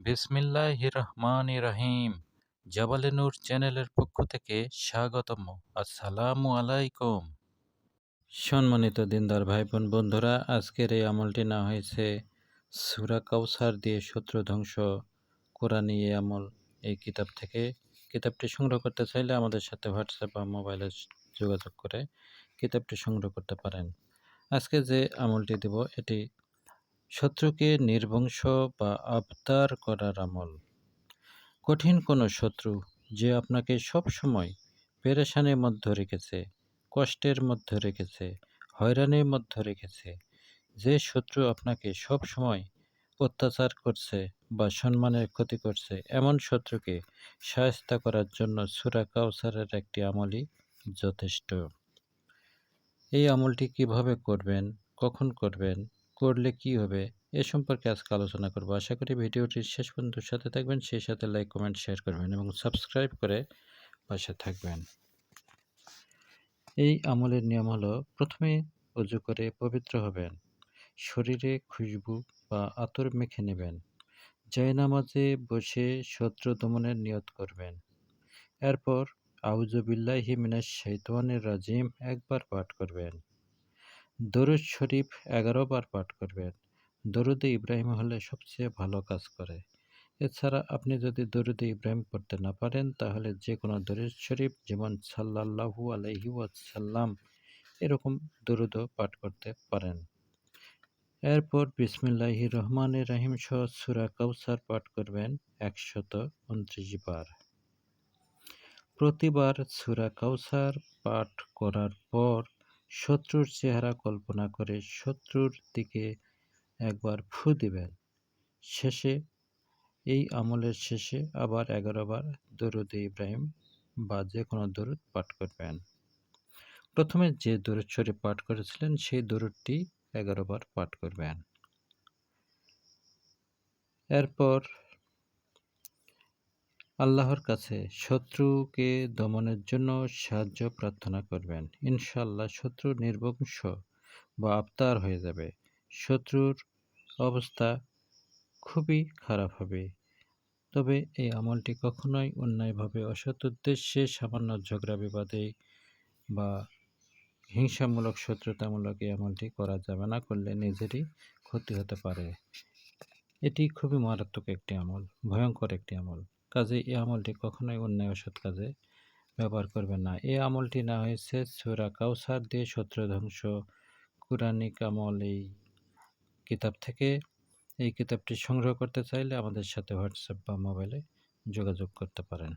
বিসমিল্লাহ রহমান রহিম জাবালে নূর চ্যানেলের পক্ষ থেকে স্বাগতম আসসালামু আলাইকুম। সম্মানিত দিনদার ভাই বোন বন্ধুরা, আজকের এই আমলটি না হয়েছে সুরা কাউসার দিয়ে শত্রু ধ্বংস কোরআনী এই আমল এই কিতাব থেকে। কিতাবটি সংগ্রহ করতে চাইলে আমাদের সাথে হোয়াটসঅ্যাপ বা মোবাইলে যোগাযোগ করে কিতাবটি সংগ্রহ করতে পারেন। আজকে যে আমলটি দেব এটি শত্রুকে নির্বংশ বা আবদার করার আমল। কঠিন কোনো শত্রু যে আপনাকে সব সময় পেরেশানির মধ্যে রেখেছে, কষ্টের মধ্যে রেখেছে, হয়রানির মধ্যে রেখেছে, যে শত্রু আপনাকে সব সময় অত্যাচার করছে বা সম্মানের ক্ষতি করছে, এমন শত্রুকে সাহায্য করার জন্য সুরা কাউসারের একটি আমলই যথেষ্ট। এই আমলটি কীভাবে করবেন, কখন করবেন করলে কি হবে? এ সম্পর্কে আজকে আলোচনা করব। আশা করি ভিডিওটির শেষ পর্যন্ত সাথে থাকবেন, সেই সাথে লাইক, কমেন্ট, শেয়ার করবেন এবং সাবস্ক্রাইব করে পাশে থাকবেন। এই আমলের নিয়ম হলো, প্রথমে উজু করে পবিত্র হবেন, শরীরে খুশবু বা আতর মেখে নেবেন নামাজে বসে শত্রু দমনের নিয়ত করবেন। এরপর আউজবিল্লাহি মিনাশ শৈতানির রাজিম একবার পাঠ করবেন। দরুদ শরীফ এগারো বার পাঠ করবেন। দরুদে ইব্রাহিম হলে সবচেয়ে ভালো কাজ করে। এছাড়া আপনি যদি দরুদে ইব্রাহিম পড়তে না পারেন, তাহলে যে কোনো দরুদ শরীফ, যেমন সাল্লাহু আলহি ওয়াসাল্লাম, এরকম দরুদও পাঠ করতে পারেন। এরপর বিসমিল্লাহি রহমান রাহিম সহ সুরা কাউসার পাঠ করবেন একশত উনত্রিশ বার। প্রতিবার সুরা কাউসার পাঠ করার পর শত্রুর চেহারা কল্পনা করে শত্রুর দিকে একবার ফু দিবেন। শেষে, এই আমলের শেষে আবার এগারো বার দরুদ ইব্রাহিম বা যে কোনো দরুদ পাঠ করবেন। প্রথমে যে দরুদ শরীফ পাঠ করেছিলেন, সেই দরুদটি এগারো বার পাঠ করবেন। এরপর আল্লাহর কাছে শত্রুকে দমনের জন্য সাহায্য প্রার্থনা করবেন। ইনশাল্লাহ শত্রু নির্বংশ বা আবতার হয়ে যাবে। শত্রুর অবস্থা খুবই খারাপ হবে। তবে এই আমলটি কখনোই অন্যায়ভাবে অসৎ উদ্দেশ্যে সামান্য ঝগড়া, বিবাদে বা হিংসামূলক শত্রুতামূলক এই আমলটি করা যাবে না, করলে নিজেরই ক্ষতি হতে পারে। এটি খুবই মারাত্মক একটি আমল, ভয়ঙ্কর একটি আমল। কাজে এই আমলটি কখনোই অন্যায় অসৎ কাজে ব্যবহার করবেন না। এই আমলটি না হয়েছে সুরা কাউসার দিয়ে শত্রু ধ্বংস। কুরানিক আমল এই কিতাব থেকে এই কিতাবটি সংগ্রহ করতে চাইলে আমাদের সাথে হোয়াটসঅ্যাপ বা মোবাইলে যোগাযোগ করতে পারেন।